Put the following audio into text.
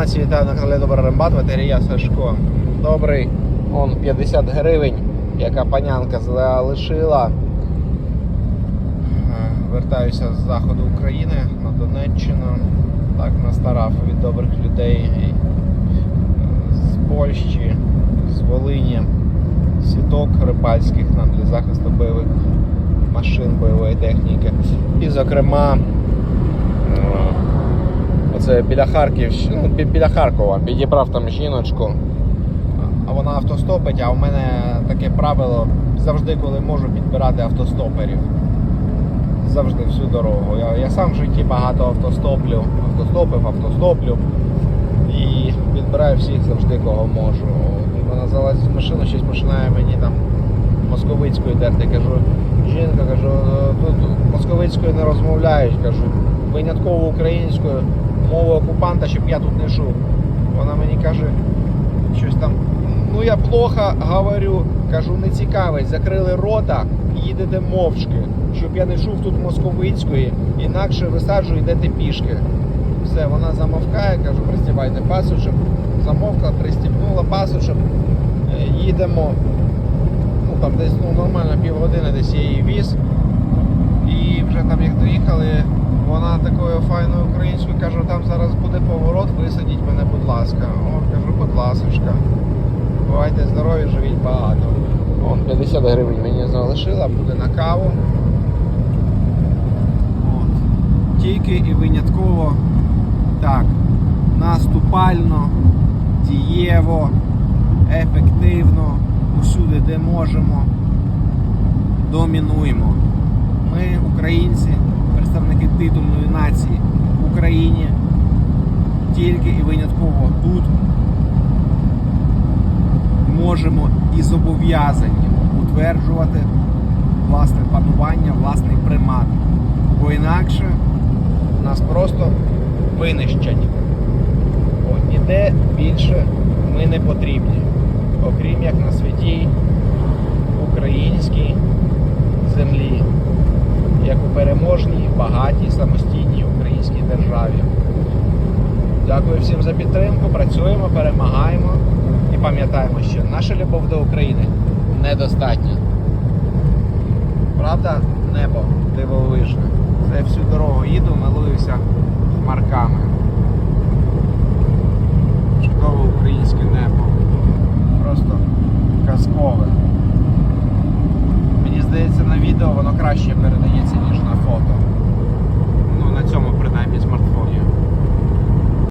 нації, вітаю на каналі Добрий Рембат, ветерія Сашко. Добрий, он 50 гривень, яка панянка залишила. Вертаюся з заходу України на Донеччину. Так, настарав від добрих людей е, з Польщі, з Волині, сіток рибальських нам для захисту бойових машин, бойової техніки. І, зокрема, Оце біля Харківщини, ну, біля Харкова. Підібрав там жіночку. А вона автостопить, а в мене таке правило завжди, коли можу підбирати автостоперів. Завжди всю дорогу. Я, я сам в житті багато автостоплю, автостопив, автостоплю. І підбираю всіх завжди, кого можу. Вона залазить в машину, щось починає мені там московицькою дерти. Кажу, жінка, кажу, тут московицькою не розмовляють, кажу, винятково українською, мовою окупанта, щоб я тут не чув. Вона мені каже, щось там. Ну я плохо говорю, кажу, не цікавить, закрили рота, їдете мовчки, щоб я не чув тут московицької, інакше висаджу, йдете пішки. Все, вона замовкає, кажу, пристібайте пасочок. Замовкла, пристібнула пасочок, Е, їдемо. Ну там десь ну, нормально півгодини десь я її віз. І вже там як доїхали, вона такою файною українською каже, там зараз буде поворот, висадіть мене, будь ласка. О, кажу, будь ласочка. Бувайте здорові, живіть багато. Он 50 гривень мені залишила, буде на каву. От. Тільки і винятково так, наступально, дієво, ефективно, усюди, де можемо, домінуємо. Ми, українці, представники титульної нації в Україні, тільки і винятково тут можемо і зобов'язані утверджувати власне панування, власний примат. Бо інакше нас просто винищать. О, ніде більше ми не потрібні, окрім як на святій Дякую всім за підтримку. Працюємо, перемагаємо і пам'ятаємо, що наша любов до України недостатня. Правда, небо дивовижне. Це всю дорогу їду, милуюся хмарками.